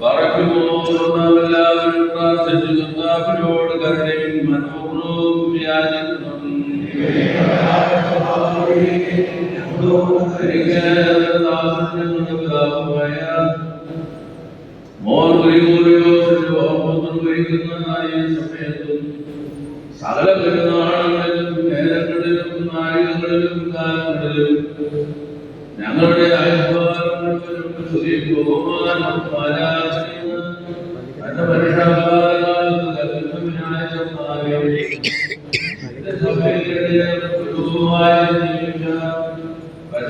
Para que o mundo സമയത്തും സകല പെരുന്നാളുകളിലും നേരങ്ങളിലും നാഴികകളിലും കാലങ്ങളിലും ഞങ്ങളുടെ സ്തുതി ബഹുമാനം ആരാധനയും തന്റെ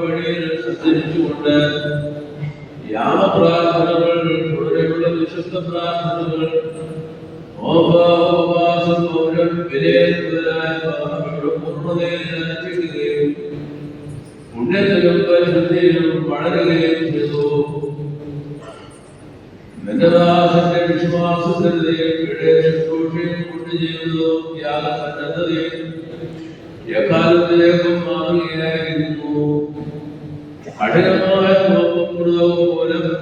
വഴിയിൽ സഞ്ചരിച്ചുകൊണ്ട് യാമപ്രാർത്ഥനകൾ തുടരെയുള്ള വിശുദ്ധ പ്രാർത്ഥനകൾ ഓപാസം ഓരോ വിലയിരുത്തലായ പാപങ്ങളും പൂർണതയിൽ അനുഷ്ഠിക്കുകയും പുണ്യത്തിലും പരിശുദ്ധിയിലും വളരുകയും ചെയ്തു. നിന്നദാസന്റെ വിശ്വാസത്തിന്റെയും ശുശ്രൂഷയും കൊണ്ട് ചെയ്തതും ത്യാഗസന്നദ്ധതയും എക്കാലത്തിലേക്കും മാറുകയായിരുന്നു. കഠിനമായ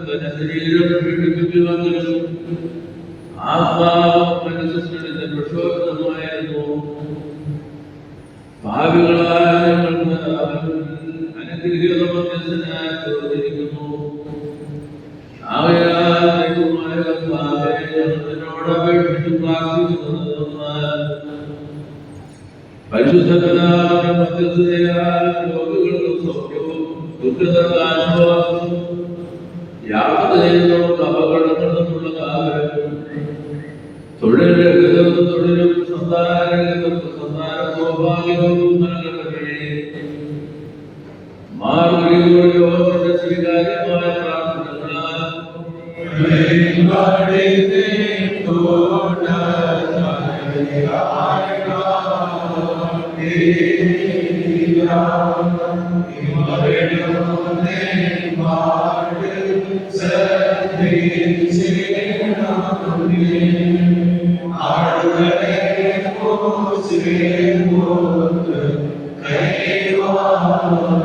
തന്റെ ശരീരം പീഡിപ്പിക്കുമെങ്കിലും ആത്മാവ് മനസ്സിന്റെ പ്രക്ഷോഭമായിരുന്നു ഭാവികളായ ഞങ്ങൾക്ക് പ്രാർത്ഥിക്കുന്നത് പരിശുദ്ധനായ മധ്യസ്ഥതയാൽ രോഗികൾക്ക് സൗഖ്യവും ദുഃഖിതർക്ക് ആശ്വാസവും യാത്ര ചെയ്യുന്നവർക്ക് അപകടങ്ങളിൽ നിന്നുള്ള കാലം തൊഴിൽ രഹിതർക്ക് തൊഴിലും സന്താന സന്താന സൗഭാഗ്യവും സ്വീകാര്യമായ Amen.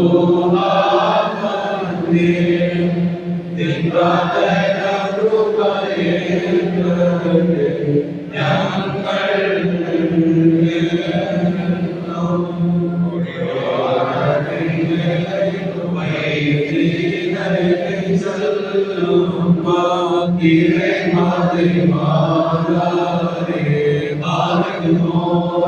Hare Hare Hare Hare